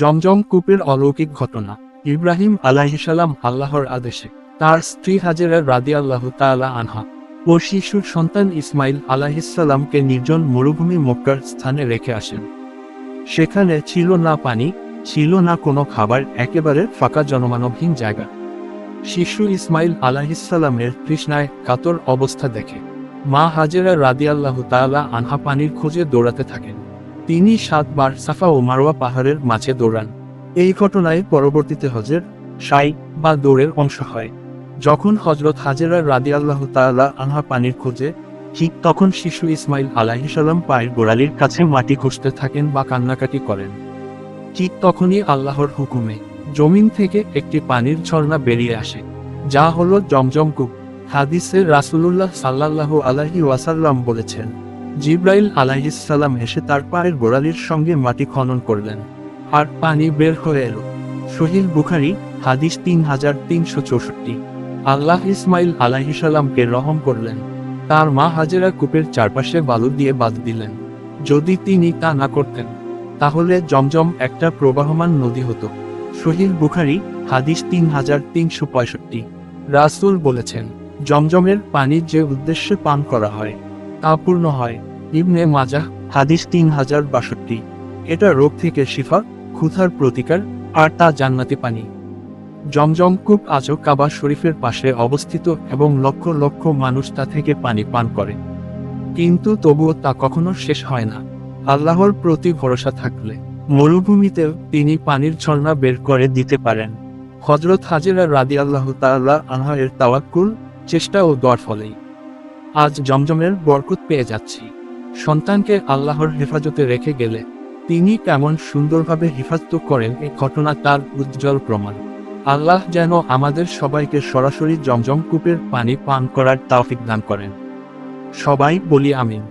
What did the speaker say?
জমজম কূপের অলৌকিক ঘটনা। ইব্রাহিম আলাহিসাল্লাম আল্লাহর আদেশে তার স্ত্রী হাজেরা রাদি আল্লাহ তালা আনহা ও শিশুর সন্তান ইসমাইল আলাহিসাল্লামকে নির্জন মরুভূমি মক্কার স্থানে রেখে আসেন। সেখানে ছিল না পানি, ছিল না কোনো খাবার, একেবারে ফাঁকা জনমানবহীন জায়গা। শিশু ইসমাইল আলাহিসাল্লামের তৃষ্ণায় কাতর অবস্থা দেখে। মা হাজেরা রাদি আল্লাহ তালা আনহা পানির খোঁজে দৌড়াতে থাকেন। তিনি সাতবার সাফা ও মারোয়া পাহাড়ের মাঝে দৌড়ান। এই ঘটনায় পরবর্তীতে হজের সাই বা দৌড়ের অংশ হয়। যখন হজরত হাজেরা রাদি আল্লাহ তাল্লাহ আনহা পানির খোঁজে, ঠিক তখন শিশু ইসমাইল আলাহিসাল্লাম পায়ের গোড়ালির কাছে মাটি খুঁজতে থাকেন বা কান্নাকাটি করেন। ঠিক তখনই আল্লাহর হুকুমে জমিন থেকে একটি পানির ঝর্ণা বেরিয়ে আসে, যা হলো জমজম কূপ। হাদিসে রাসূলুল্লাহ সাল্লাল্লাহু আলাইহি ওয়াসাল্লাম বলেছেন জিব্রাইল আলাইহিসসালাম এসে তার পায়ের গোড়ালির সঙ্গে মাটি খনন করলেন। আর পানি বের হয়ে এলো। শহীদ বুখারি, হাদিস তিন হাজার তিনশো চৌষট্টি। আল্লাহ ইসমাইল আলাইহিসাল্লামকে রহম করলেন। তার মা হাজেরা কূপের চারপাশে বালু দিয়ে বাঁধ দিলেন। যদি তিনি তা না করতেন, তাহলে জমজম একটা প্রবাহমান নদী হতো। শহীদ বুখারি, হাদিস তিন হাজার তিনশো পঁয়ষট্টি। রাসুল বলেছেন, জমজমের পানি যে উদ্দেশ্যে পান করা হয়, তা পূর্ণ হয়। ইবনে মাজাহ হাদিস তিন হাজার বাষট্টি। এটা রোগ থেকে শিফা, ক্ষুধার প্রতিকার, আর তা জান্নাতি পানি। জমজম কূপ আজও কাবা শরীফের পাশে অবস্থিত এবং লক্ষ লক্ষ মানুষ তা থেকে পানি পান করে। কিন্তু তবুও তা কখনো শেষ হয় না। আল্লাহর প্রতি ভরসা থাকলে মরুভূমিতেও তিনি পানির ঝর্ণা বের করে দিতে পারেন। হজরত হাজিরা রাদি আল্লাহ তাল্লাহ আনহা এর তাওয়াক্কুল, চেষ্টা ও দর ফলেই আজ জমজমের বরকত পেয়ে যাচ্ছি। সন্তানকে আল্লাহর হেফাজতে রেখে গেলে, তিনি কেমন সুন্দরভাবে হেফাজত করেন এ ঘটনা তার উজ্জ্বল প্রমাণ। আল্লাহ যেন আমাদের সবাইকে সরাসরি জমজম কূপের পানি পান করার তাওফিক দান করেন। সবাই বলি আমিন।